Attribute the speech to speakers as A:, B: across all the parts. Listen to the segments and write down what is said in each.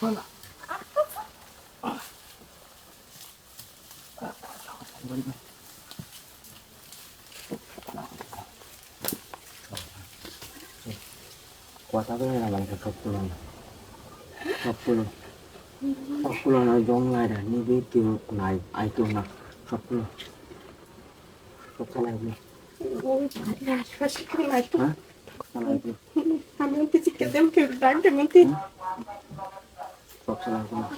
A: পালা কথা বলে না মানে সবগুলো না সবগুলো সবগুলো না জংলায় নিবি কেউ নাই আইতেও না। সবগুলো সব চালাইবি
B: ওই বাড়ির আশপাশে কেউ নাই তো
A: হ্যাঁ চালাইবি
B: আমি ওকে জিজ্ঞেস দিলাম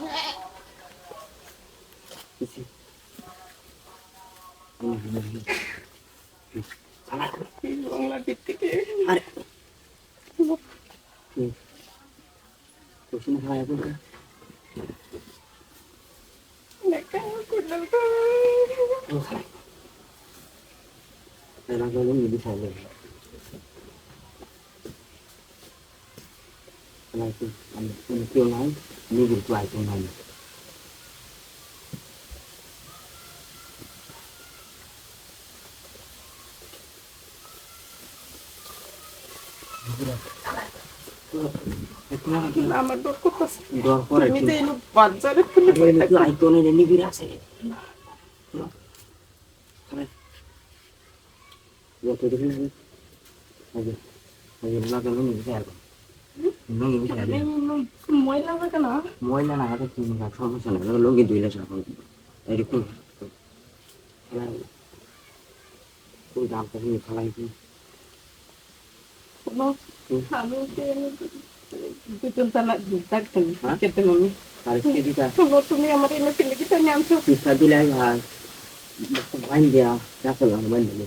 B: কেউ ডাক দেবেন তুই
A: সব চালাইবি কিছু চালাইবি
B: বাংলা ভিত্তিকে
A: আরে কোশ্চেন খাওয়া করবে
B: দেখা করলাম তো
A: এরা গেল নিবি খাইলে চালাইবি আমি কোনো কেউ নাই নিবি তো আইতো নাই
B: আমার ডর করতেছে
A: ডর করে
B: তুমি তো এনে বাজারে খুলে পড়ে
A: তুই আইতো নাই নিবি আছে যত দেখি না আগে আগে লাগানো নিবি খাইবে নিবি খাইবে
B: ময়লা না।
A: না হাতে তুমি সমস্যা নেই লোকে দুইলে এখন এরকম তুই নিয়ে ফেলাই
B: আমি দুজন
A: হ্যাঁ?
B: খেতে তুমি আমার এনে ফেলে
A: ভাই। ভাই দিয়া ভাই দিলে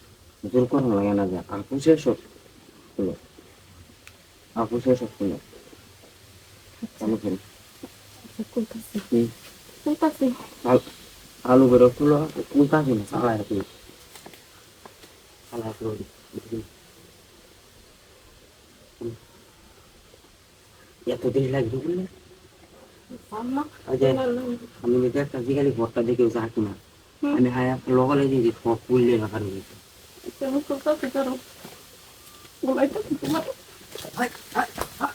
A: জোর করানো লাগে না যা সব সব চালু করি
B: কুলতাছি।
A: হুম।
B: কুলতাছি।
A: আলু বেরো চালাই খুলো চালাই খুলো এত দেরি লাগবে বললে? আচ্ছা আমি যদি একটা জিগালি ঘরটা দেখে যা কিনা
B: হুম।
A: আমি হায়া লগলে দিয়ে সব পুললে রাখার হয়েছে
B: Estamos com o salto, Carol.
A: Vou lá Ai.